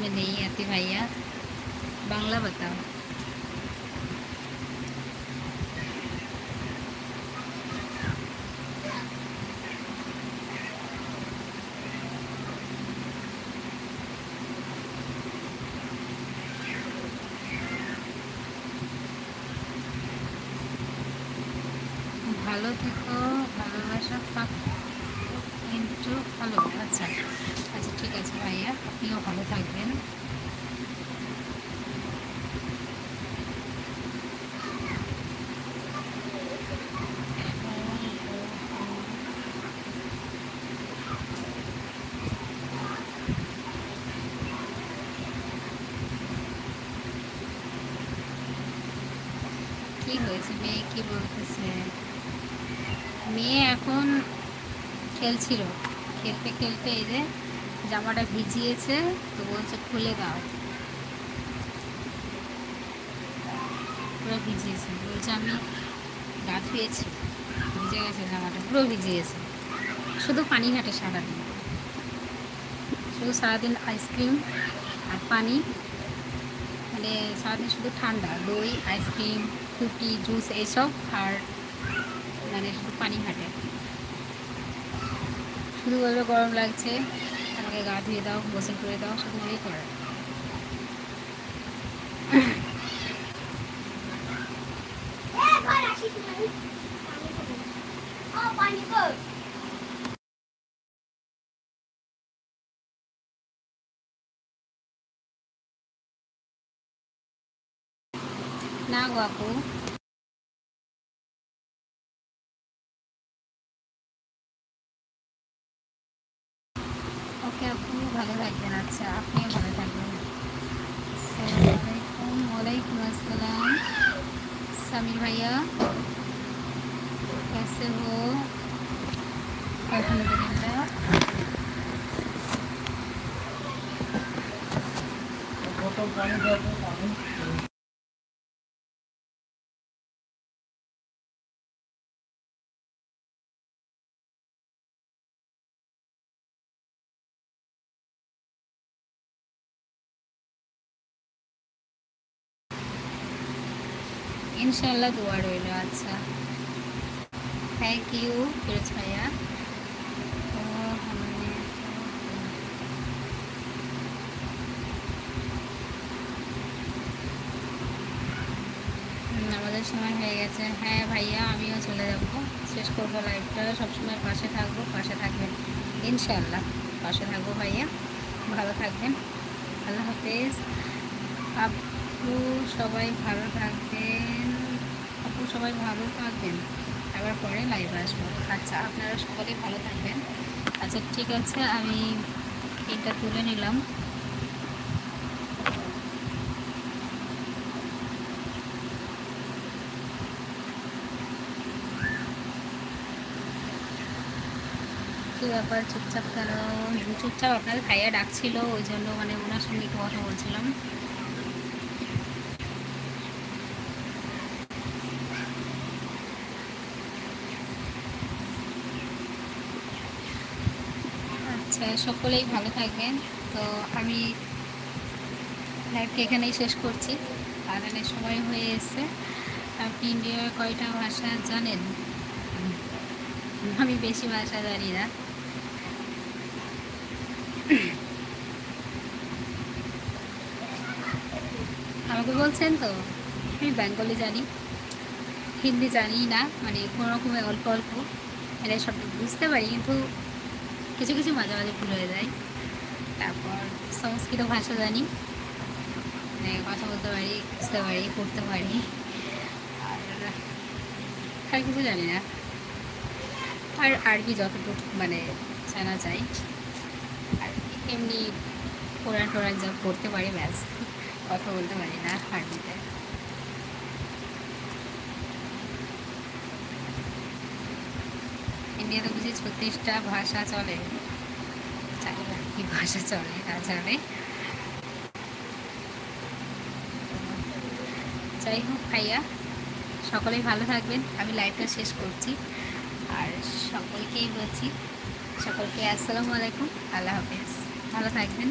में नहीं आती भैया बांग्ला बताओ ভালো থেকো ভালোবাসা থাক কিন্তু ভালো আচ্ছা ভালো থাকবেন। কি হয়েছে মেয়ে? কি বলতেছে? মেয়ে এখন খেলছিল। খেলতে খেলতে এই যে জামাটা ভিজিয়েছে, তো বলছে খুলে দাও। পুরো ভিজিয়েছে। বলছে আমি গা ধুয়েছি ভিজে গেছে জামাটা, পুরো ভিজিয়েছে। শুধু পানি ঘাটে সারাদিন। শুধু সারাদিন আইসক্রিম আর পানি। মানে সারাদিন শুধু ঠান্ডা। দই, আইসক্রিম ফ্রুটি জুস এইসব আর মানে শুধু পানি ঘাটে শুধু বলবে গরম লাগছে। আমাকে গা ধুয়ে দাও গোসল করে দাও শুধু এই করে না গো আপু। ভালো থাকবেন আচ্ছা আপনিও ভালো থাকবেন আসসালামাইকুম ওয়ালাইকুম আসসালাম সামির ভাইয়া कैसे हो अल्हम्दुलिल्लाह ইনশাল্লাহ দোয়া রইল আচ্ছা। থ্যাংক ইউ ফিরোজ ভাইয়া। আমাদের সময় হয়ে গেছে। হ্যাঁ ভাইয়া, আমিও চলে যাব। শেষ করব লাইফটা সবসময় পাশে থাকব, পাশে থাকবেন। ইনশাল্লাহ পাশে থাকব ভাইয়া। ভালো থাকবেন। আল্লাহ হাফেজ। আপ সবাই ভালো থাকবেন আপু, সবাই ভালো থাকবেন আবার পরে লাইভ আসব। আচ্ছা আপনারা সকলেই ভালো থাকবেন। আচ্ছা ঠিক আছে, আমি এটা তুলে নিলাম। ব্যাপার, চুপচাপ কেন? চুপচাপ আপনাদের ভাইয়া ডাকছিল, ওই জন্য মানে ওনার সঙ্গে কথা বলছিলাম আচ্ছা সকলেই ভালো থাকবেন। তো আমি লাইভটা এখানেই শেষ করছি। আদানের সময় হয়ে এসছে। আপনি ইন্ডিয়ার কয়টা ভাষা জানেন? আমি বেশি ভাষা জানি না। আমাকে বলছেন তো, আমি বেঙ্গলি জানি। হিন্দি জানি না মানে কোনো রকমে অল্প অল্প। মানে সব বুঝতে পারি, কিন্তু কিছু কিছু মাঝে মাঝে ভুল হয়ে যায়। তারপর সংস্কৃত ভাষা জানি। মানে কথা বলতে পারি, বুঝতে পারি, পড়তে পারি। আর আর কিছু জানি না। আর আরবি যতটুকু মানে জানা যায়। আর এমনি কোরআন টোরান যা পড়তে পারি, ব্যাস। কথা বলতে পারি না আরবিতে ইন্ডিয়াতে বুঝি ছত্রিশটা ভাষা চলে। জানি না কি ভাষা চলে, না জানে। যাই হোক ভাইয়া, সকলেই ভালো থাকবেন। আমি লাইভটা শেষ করছি। আর সকলকেই বলছি, সকলকে আসসালামু আলাইকুম। আল্লাহ হাফেজ। ভালো থাকবেন।